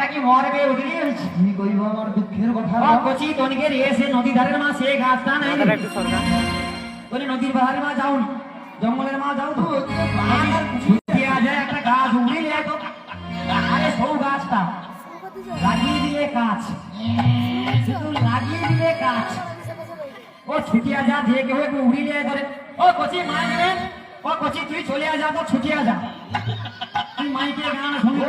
একটা মরবে উঠলি কি কইব আমার দুঃখের কথা কচি তনিকে রে নদী ধারের মা সে গাছটা নাই রে একটু সরকার বলে নদীর বাহারের মা যাও জঙ্গলের মা যাও তো ছুটিয়ে আ যায় একটা গাছ উড়িলে তো আরে সৌ গাছটা লাগিয়ে দিলে কাজ শুধু লাগিয়ে দিলে কাজ ও ছুটিয়া যা যে কেউ একটু উড়িলে করে ও কচি মা ও কচি তুই চলে যা তো ছুটিয়া যা মাইকে গান শুনবি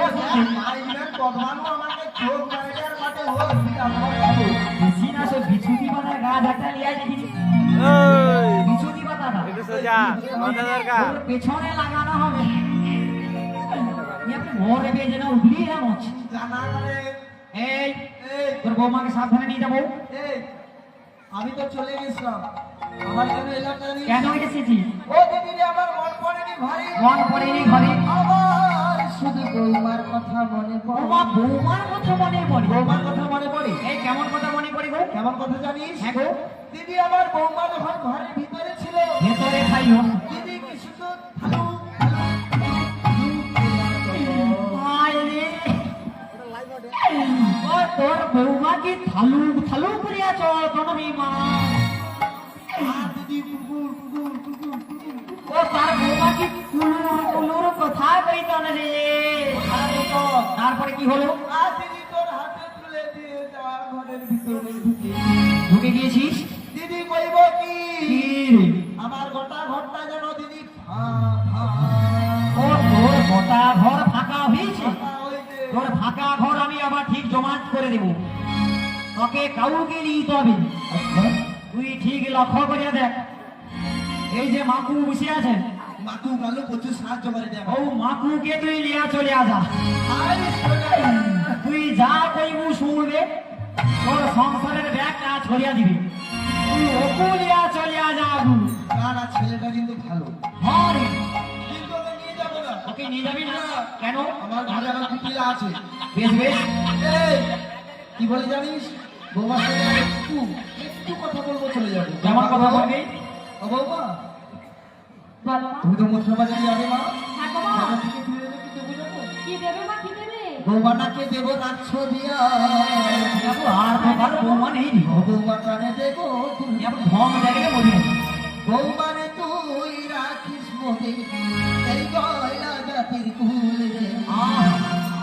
মাইলের কদমানো আমাকে চোখ মাইলের মাঠে ও তুই আমার বাবু বেশি না সে বিছুতি পাতার গাছ একটা লিয়াই দেখিছি বিছুতি পাতাটা একটু সোজা মাথা দরকার পেছনে লাগানো হবে মরে বেজে না উঠলি এমন এই এই তোর বৌমাকে সাবধানে নিয়ে যাব। আমি তো চলে গেছিলাম। আমার কেন এসেছিস? মন পড়েনি মন ঘরে শুধু বৌমার কথা মনে পড়ে। বৌমা বৌমার কথা মনে পড়ে। বৌমার কথা মনে পড়ে। এই কেমন কথা মনে পড়ে গো? কেমন কথা জানিস? হ্যাঁ গো। দিদি আমার বৌমা যখন ঘরের ভিতরে ছিল ভেতরে খাইও দিদি কি শুধু তোর বৌমা কি থালু থালু করিয়া চলতনমি মা। দিদি কুকুর কুকুর কুকুর। ও তার বৌমা কি কুলুর কুলুর কথা কইতন রে তারপরে কি হলো দিদি তোর গিয়েছিস দিদি কইব কি? আমার গোটা ঘরটা যেন দিদি ও তোর গোটা ঘর ফাঁকা হয়েছে তোর ফাঁকা ঘর আমি আবার ঠিক জমাট করে দেব কাউকে নিতে হবে তুই ঠিক লক্ষ্য করে দেখ এই যে মাকু বসে আছে। মাতু ভালো প্রচুর সাহায্য করে দেয়। ও মাকুকে তুই লিয়া চলে আসা। তুই যা কইবু শুনবে তোর সংসারের ব্যাগটা ছড়িয়া দিবি। তুই ওকু লিয়া চলে আসা না না ছেলেটা কিন্তু ভালো। কিন্তু ওকে নিয়ে যাব না। না? কেন? আমার ঘরে আমার কুটিরা আছে। বেশ বেশ। এই কি বলে জানিস? বৌমার সাথে একটু একটু কথা বলব চলে যাব। যেমন কথা বলবি? ও বৌমা বলো মা তুমি তো মোটর বাজারে যাবে মা হ্যাঁ গো মা থেকে ফিরে এলে কি দেবো যাব কি দেবে মা কি দেবে? বৌমাটাকে দেবো রাখছো দিয়া যাব আর তো বৌমা নেই। নি বৌমা কানে দেবো তুমি। এখন ঢং দেখলে মনে বৌমারে তুই রাখিস মোদে এই গয়লা জাতির কুলে। রে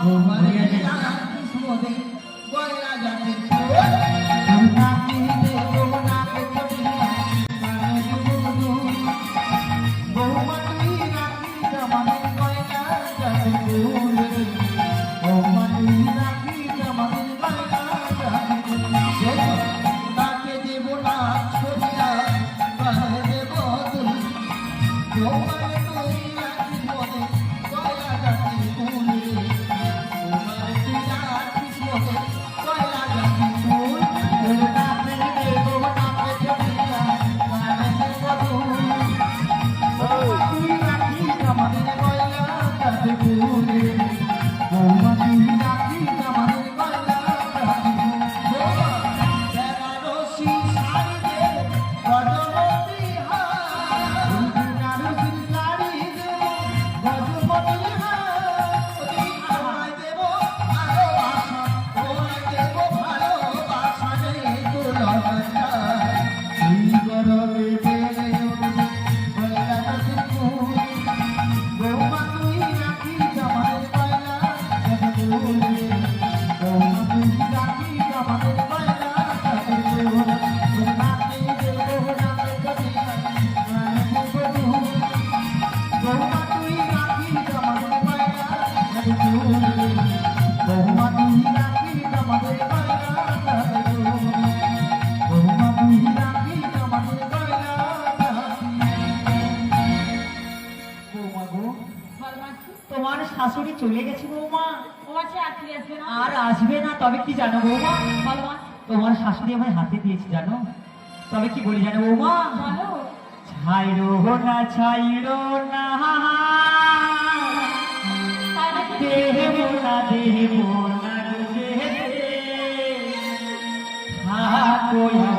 বৌমারে শাশুড়ি আমার হাতে দিয়েছে জানো? তবে কি বলি জানো ও মা ছাইরো না ছাইরো না? দেব না দেব না আমার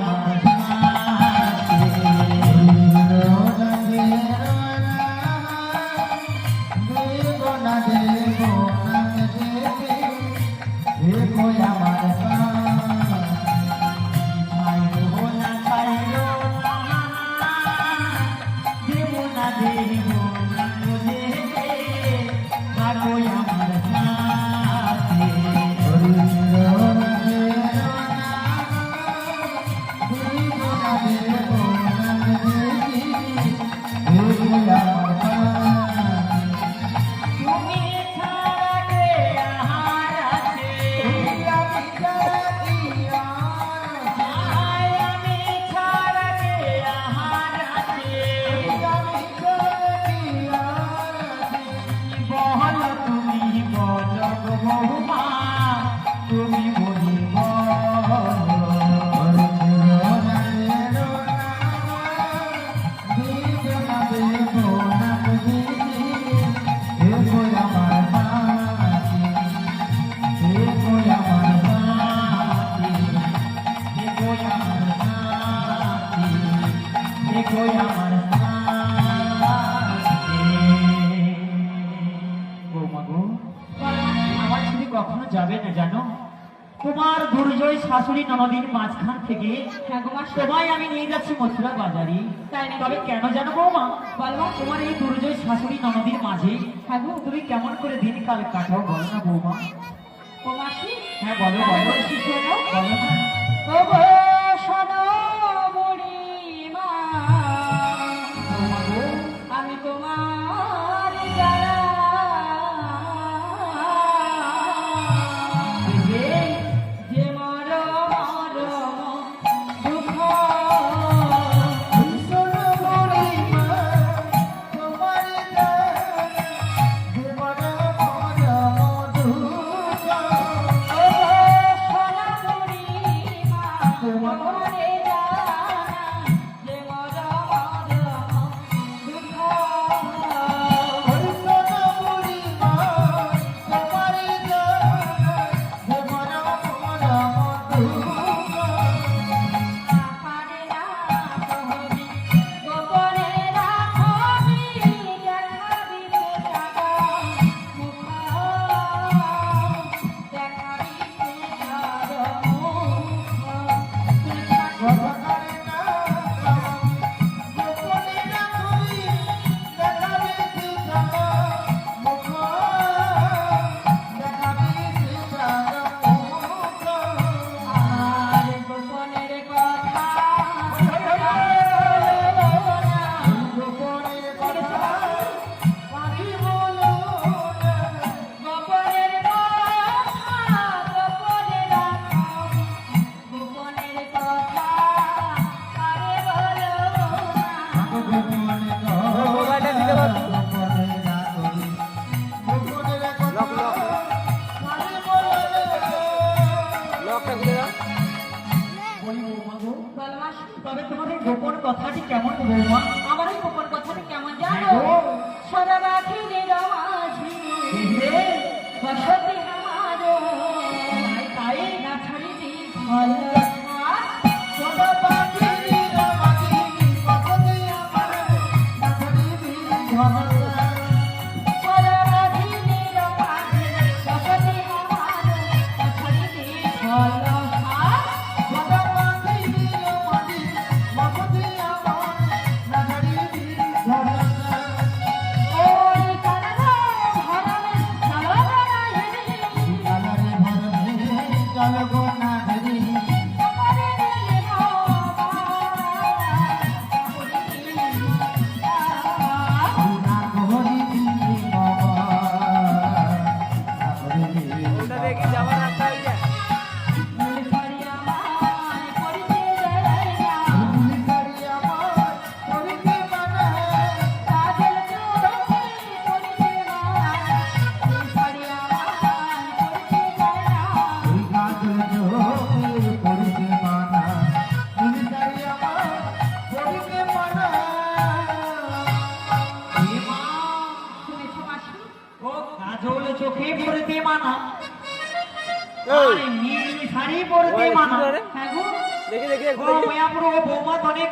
শাশুড়ি ননদীর মাঝখান থেকে সবাই আমি নিয়ে যাচ্ছি মথুরা বাজারে। তবে কেন জানো বৌমা? বলবা তোমার এই দুর্জয় শাশুড়ি ননদীর মাঝে। হ্যাঁ তুমি কেমন করে দিন কাল কাটাও বলো না বৌমা। হ্যাঁ বলো বলো। বলো না। Hallelujah.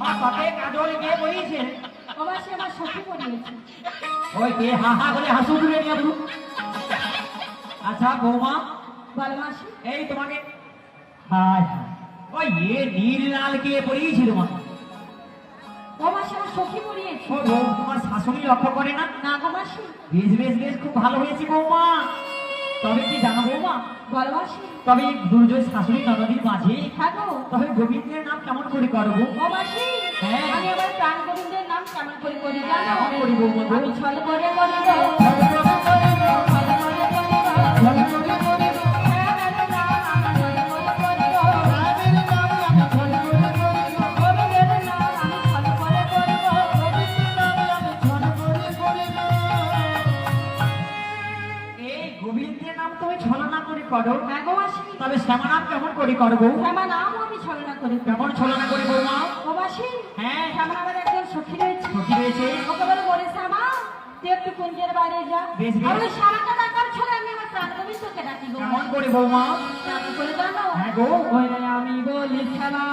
মা কবে কাজল কে বলিছে ও মাসি আমার সখী পড়িয়েছে ওই কে হা হা করে হাসু তুলে নিয়ে আসুন আচ্ছা বৌমা এই তোমাকে। হায় হায় ওই এ নীল লাল কে ও আমার সখী পড়িয়েছে ও তোমার শাশুড়ি লক্ষ্য করে না? না বেশ বেশ বেশ খুব ভালো হয়েছে বৌমা। তবে কি জানো বৌমা মা? মাসি। তবে দুর্জয় শাশুড়ি নদীর মাঝে থাকো তবে গোবিন্দের নাম কেমন করে করব ও মাসি হ্যাঁ। আমি আমার প্রাণ গোবিন্দের নাম কেমন করে করি জানো? করি বৌমা আমি ছল করে করি গোবিন্দের নাম তুমি ছলনা করে করো। হ্যাঁ গো মাসি। তবে শ্যামা নাম কেমন করে করব আমার নাম আমি ছলনা করি কেমন ছলনা করে বৌমা ও মাসি হ্যাঁ। আমার আবার একজন সখী রয়েছে। সখী রয়েছে। ওকে বলে বলে শ্যামা তুই একটু কুঞ্জের বাইরে যা। আমি সারাটা ডাকার ছলে আমি আমার প্রাণ গোবিন্দকে ডাকি গো কেমন করে বৌমা কেমন করে জানো? হ্যাঁ গো। রে আমি বলি শ্যামা।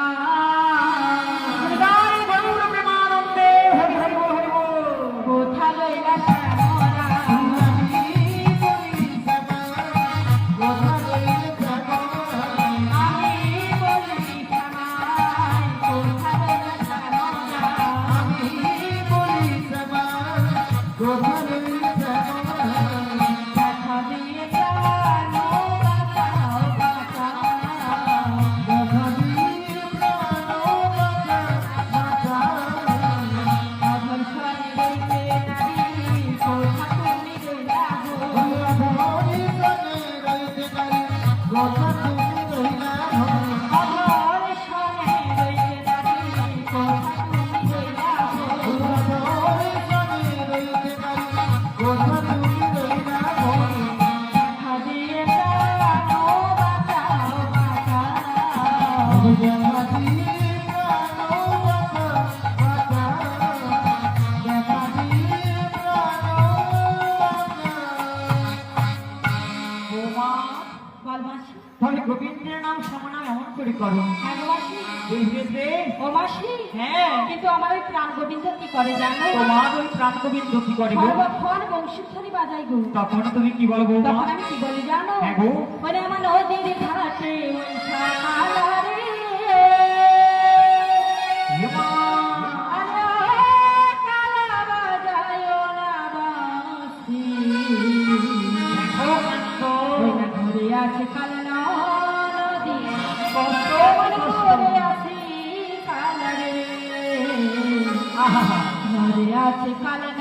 তাহলে গোবিন্দের নাম শ্যামা এমন করে করো। হ্যাঁ ও মাসি? হ্যাঁ। কিন্তু আমার ওই প্রাণ গোবিন্দ কি করে জানো? তোমার ওই প্রাণ গোবিন্দ কি করে সর্বক্ষণ বংশীধ্বনি বাজাই গো। তখন তুমি কি বলো বৌমা? তখন আমি কি বলি জানো? হ্যাঁ গো। ওরে আমার নদীর ঘাটে আছে কালা নদী কষ্ট, কষ্ট। করে আছি কালা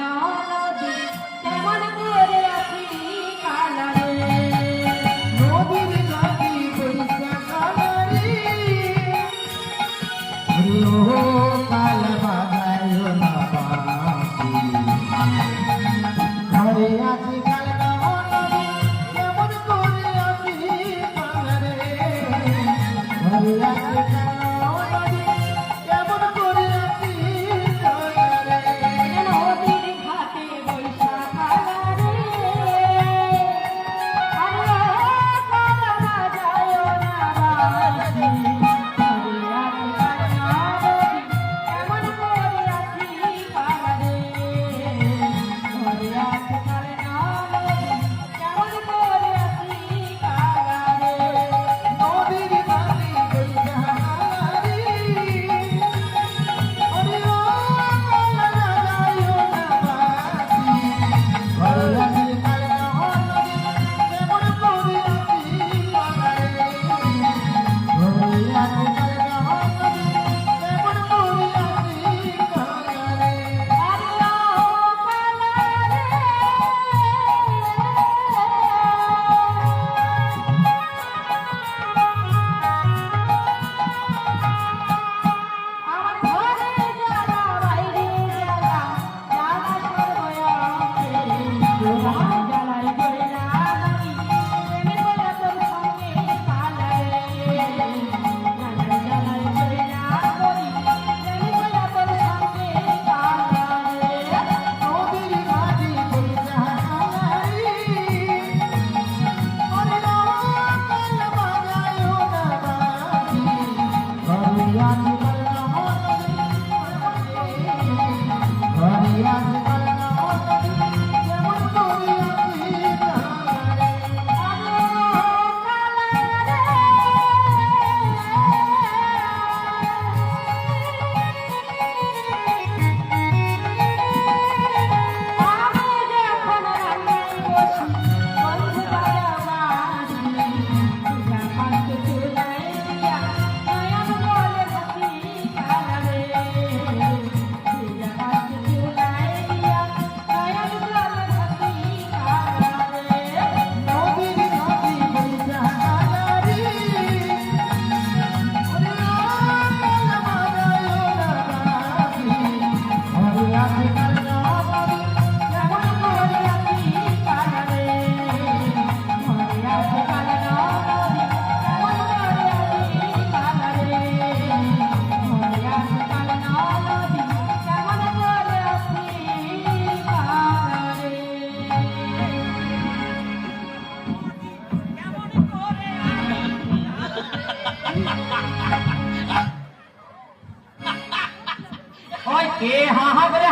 ওই কে? হা হা করে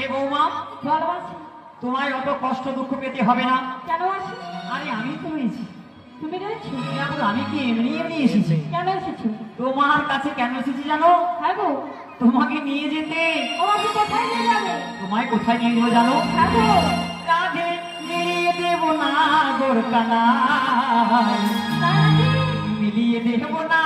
এ বৌমা ভালোবাসি। তোমায় অত কষ্ট দুঃখ পেতে হবে না। কেন আসি আরে আমি তো এসেছি। তুমি রয়েছো আমি কি এমনি এমনি এসেছি? কেন এসেছ? তোমার কাছে কেন এসেছি জানো? হ্যাঁ গো তোমাকে নিয়ে যেতে। আমাকে কোথায় নিয়ে যাবে? তোমায় কোথায় নিয়ে যাব জানো? হ্যাঁ গো কাঁধে মিলিয়ে দেব না গোর কানায়। তারাজি মিলিয়ে দেব না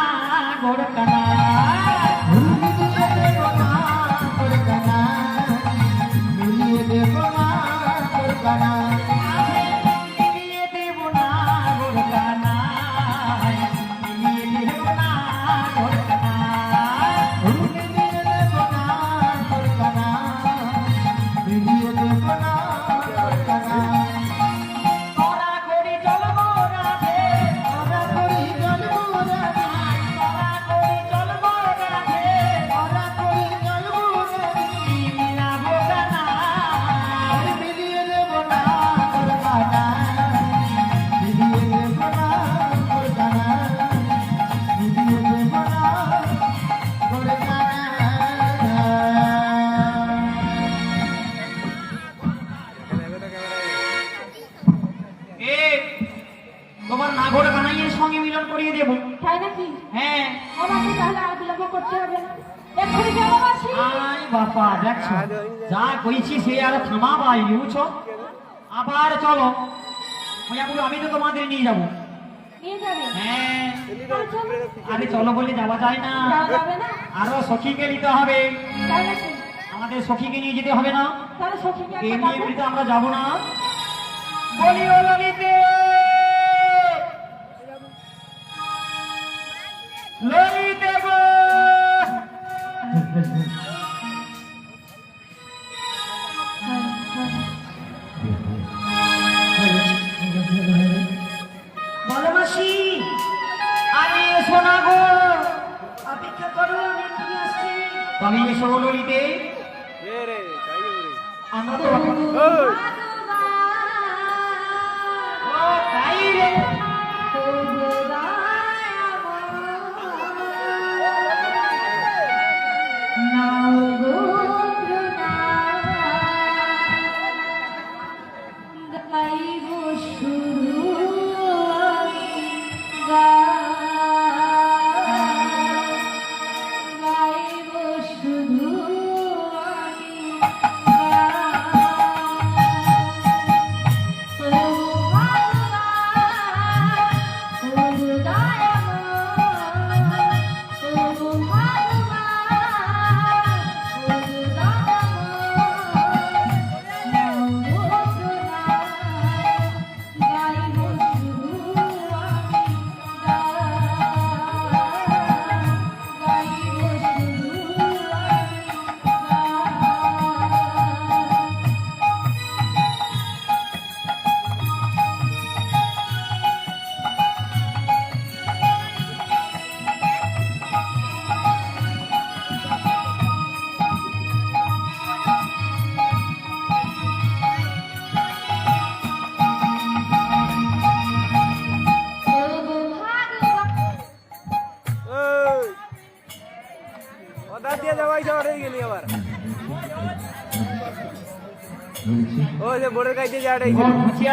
চলো। মায়াপুর আমি তো তোমাদের নিয়ে যাব। হ্যাঁ। চলো। আরে চলো বলে যাওয়া যায় না। আরও সখীকে নিতে হবে। আমাদের সখীকে নিয়ে যেতে হবে না। এমনি এমনিতে আমরা যাব না। বলি ও ললিতে ললিতে শুধু ও যে বোর্ডের কাছে যাওয়ার হয়ে গেলি বুঝিয়া